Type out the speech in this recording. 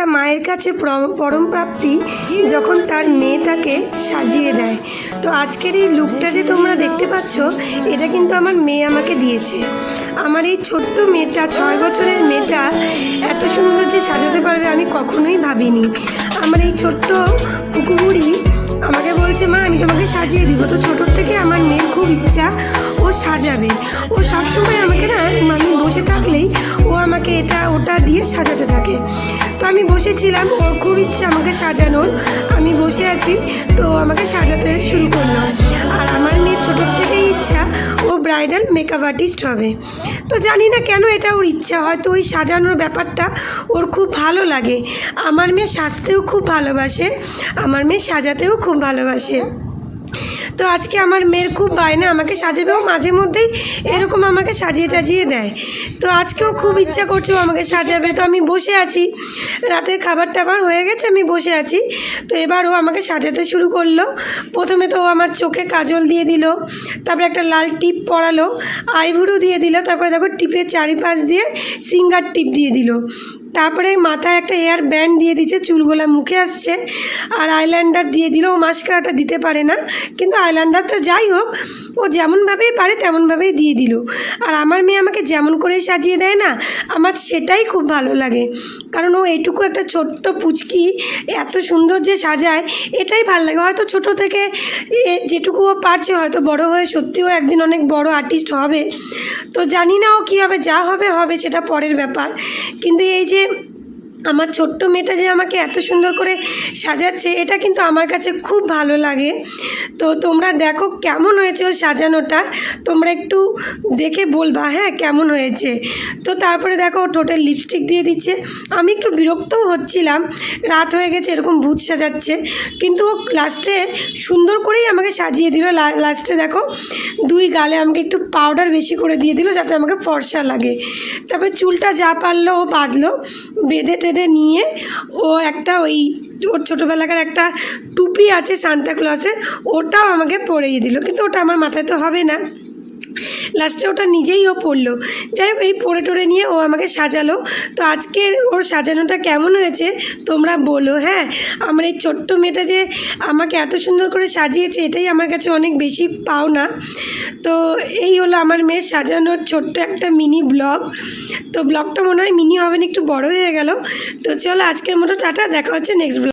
একটা মায়ের কাছে পরম- প্রাপ্তি যখন তার মেয়েটাকে সাজিয়ে দেয়। তো আজকের এই লুকটা যে তোমরা দেখতে পাচ্ছ, এটা কিন্তু আমার মেয়ে আমাকে দিয়েছে। আমার এই ছোট্ট মেয়েটা, ছয় বছরের মেয়েটা এত সুন্দর যে সাজাতে পারবে আমি কখনোই ভাবিনি। আমার এই ছোট্ট কুকুরি আমাকে বলছে, মা, আমি তোমাকে সাজিয়ে দিব। তো ছোটোর থেকে আমার মেয়ের খুব ইচ্ছা, ও সাজাবে। ও সবসময় আমাকে না আমি বসে থাকলেই ও আমাকে এটা ওটা দিয়ে সাজাতে থাকে। তো আমি বসেছিলাম, ওর খুব ইচ্ছা আমাকে সাজানোর। আমি বসে আছি, তো আমাকে সাজাতে শুরু করল। আর আমার মেয়ের ছোটোর থেকেই ইচ্ছা ও ব্রাইডাল মেকআপ আর্টিস্ট হবে। তো জানি না কেন এটা ওর ইচ্ছা, হয়তো ওই সাজানোর ব্যাপারটা ওর খুব ভালো লাগে। আমার মেয়ে সাজতেও খুব ভালোবাসে, আমার মেয়ে সাজাতেও খুব ভালোবাসে। তো আজকে আমার মেয়ের খুব বায়না, আমাকে সাজাবে। ও মাঝে মধ্যেই এরকম আমাকে সাজিয়ে টাজিয়ে দেয়। তো আজকেও খুব ইচ্ছা করছে আমাকে সাজাবে। তো আমি বসে আছি। রাতের খাবার টাবার হয়ে গেছে, আমি বসে আছি। তো এবার ও আমাকে সাজাতে শুরু করল। প্রথমে তো ও আমার চোখে কাজল দিয়ে দিল, তারপরে একটা লাল টিপ পরালো আইভুড়ো দিয়ে দিল, তারপরে দেখো টিপের চারিপাশ দিয়ে সিঙ্গার টিপ দিয়ে দিল। তারপরে মাথায় একটা হেয়ার ব্যান্ড দিয়ে দিচ্ছে চুলগুলা মুখে আসছে। আর আইল্যান্ডার দিয়ে দিল ও মাস্কারাটা দিতে পারে না। কিন্তু আইল্যান্ডারটা যাই হোক, ও যেমনভাবেই পারে তেমনভাবেই দিয়ে দিল। আর আমার মেয়ে আমাকে যেমন করে সাজিয়ে দেয় না, আমার সেটাই খুব ভালো লাগে। কারণ ও এইটুকু একটা ছোট্ট পুচকি, এত সুন্দর যে সাজায়, এটাই ভালো লাগে। হয়তো ছোট থেকে যেটুকু ও পারছে, হয়তো বড় হয়ে সত্যিও একদিন অনেক বড় আর্টিস্ট হবে। তো জানি না ও কী হবে যা হবে হবে সেটা পরের ব্যাপার। কিন্তু এই যে আমার ছোট্ট মেয়েটা যে আমাকে এত সুন্দর করে সাজাচ্ছে, এটা কিন্তু আমার কাছে খুব ভালো লাগে। তো তোমরা দেখো কেমন হয়েছে ওর সাজানোটা। তোমরা একটু দেখে বলবা হ্যাঁ কেমন হয়েছে? তো তারপরে দেখো ও টোটাল লিপস্টিক দিয়ে দিচ্ছে। আমি একটু বিরক্তও হচ্ছিলাম। রাত হয়ে গেছে, এরকম ভূত সাজাচ্ছে। কিন্তু ও লাস্টে সুন্দর করেই আমাকে সাজিয়ে দিল। লাস্টে দেখো দুই গালে আমাকে একটু পাউডার বেশি করে দিয়ে দিল, যাতে আমাকে ফর্সা লাগে। তারপরে চুলটা যা পারল ও বাঁধলো, বেঁধে টেঁধে নিয়ে ও একটা ওই ওর ছোটোবেলাকার একটা টুপি আছে সান্তাক্লসের ওটাও আমাকে পরিয়ে দিল। কিন্তু ওটা আমার মাথায় তো হবে না। লাস্টে ওটা নিজেই ও পড়ল। যাই হোক, এই পড়ে টরে নিয়ে ও আমাকে সাজালো। তো আজকে ওর সাজানোটা কেমন হয়েছে তোমরা বলো হ্যাঁ? আমার এই ছোট্ট মেয়েটা যে আমাকে এত সুন্দর করে সাজিয়েছে, এটাই আমার কাছে অনেক বেশি পাওনা। তো এই হলো আমার মেয়ের সাজানোর ছোট্ট একটা মিনি ব্লগ। তো ব্লগটা মনে হয় মিনি হবে না, একটু বড় হয়ে গেল। তো চলো আজকের মতো টাটা, দেখা হচ্ছে নেক্সট ব্লগ